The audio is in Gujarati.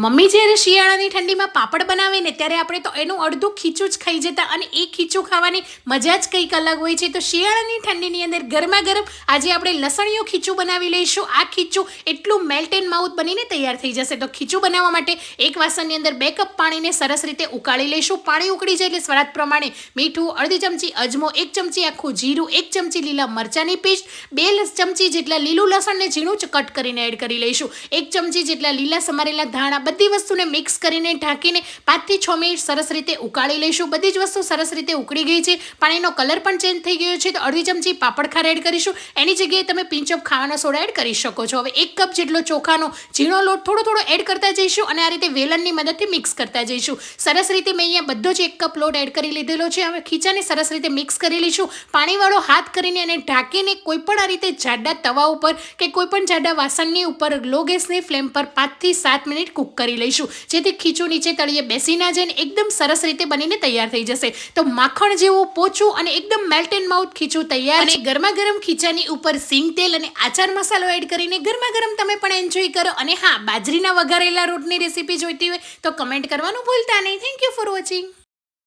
મમ્મી જ્યારે શિયાળાની ઠંડીમાં પાપડ બનાવે ને ત્યારે આપણે તો એનું અડધું ખીચું જ ખાઈ જતા અને એ ખીચું ખાવાની મજા જ કંઈક અલગ હોય છે. તો શિયાળાની ઠંડીની અંદર ગરમા ગરમ આજે આપણે લસણીયું ખીચું બનાવી લઈશું. આ ખીચું એટલું મેલ્ટ એન્ડ માઉથ બનીને તૈયાર થઈ જશે. તો ખીચું બનાવવા માટે એક વાસણની અંદર બે કપ પાણીને સરસ રીતે ઉકાળી લઈશું. પાણી ઉકળી જાય એટલે સ્વાદ પ્રમાણે મીઠું, અડધી ચમચી અજમો, એક ચમચી આખું જીરું, એક ચમચી લીલા મરચાંની પેસ્ટ, બે ચમચી જેટલા લીલું લસણને ઝીણું જ કટ કરીને એડ કરી લઈશું. એક ચમચી જેટલા લીલા સમારેલા ધાણા બધી વસ્તુને મિક્સ કરીને ઢાંકીને પાંચથી છ મિનિટ સરસ રીતે ઉકાળી લઈશું. બધી જ વસ્તુ સરસ રીતે ઉકળી ગઈ છે. પાણીનો કલર પણ ચેન્જ થઈ ગયો છે. તો અડધી ચમચી પાપડ ખાર એડ કરીશું. એની જગ્યાએ તમે પિંચ ઓફ ખાવાના સોડા એડ કરી શકો છો. હવે એક કપ જેટલો ચોખાનો ઝીણો લોટ થોડો થોડો એડ કરતા જઈશું અને આ રીતે વેલણની મદદથી મિક્સ કરતા જઈશું. સરસ રીતે મેં અહીંયા બધો જ એક કપ લોટ એડ કરી લીધેલો છે. હવે ખીચાને સરસ રીતે મિક્સ કરી લઈશું. પાણીવાળો હાથ કરીને અને ઢાંકીને કોઈપણ આ રીતે જાડા તવા ઉપર કે કોઈપણ જાડા વાસણની ઉપર લો ગેસની ફ્લેમ પર પાંચથી સાત મિનિટ કૂક કરી લઈશું. જેથી ખીચું નીચે તળીએ બેસી ના જાય એકદમ સરસ રીતે બનીને તૈયાર થઈ જશે. તો માખણ જેવું પોચું અને એકદમ મેલ્ટ એન્ડ માઉથ ખીચું તૈયાર અને ગરમા ગરમ ખીચાની ઉપર સિંગ તેલ અને આચાર મસાલો એડ કરીને ગરમા ગરમ તમે પણ એન્જોય કરો. અને હા બાજરીના વઘારેલા રોટની રેસીપી જોઈતી હોય તો કમેન્ટ કરવાનું ભૂલતા નહીં. Thank you for watching